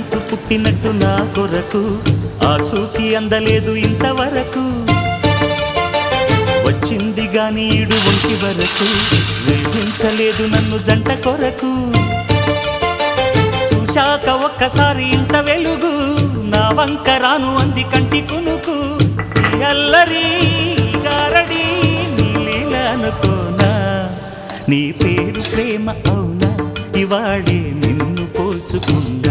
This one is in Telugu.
పుట్టినట్టు నా కొరకు ఆ చూకి అందలేదు ఇంతవరకు. వచ్చింది గాని ఈడు ఒంటి వరకు వెలిగించలేదు నన్ను జంట కొరకు. చూశాక ఒక్కసారి ఇంత వెలుగు నా వంక రాను అంది కంటి కునుకు. ఎల్లరి అల్లరి గారడి నీ నీ పేరు ప్రేమ అవునా? ఇవాళే నిన్ను పోల్చుకున్నా.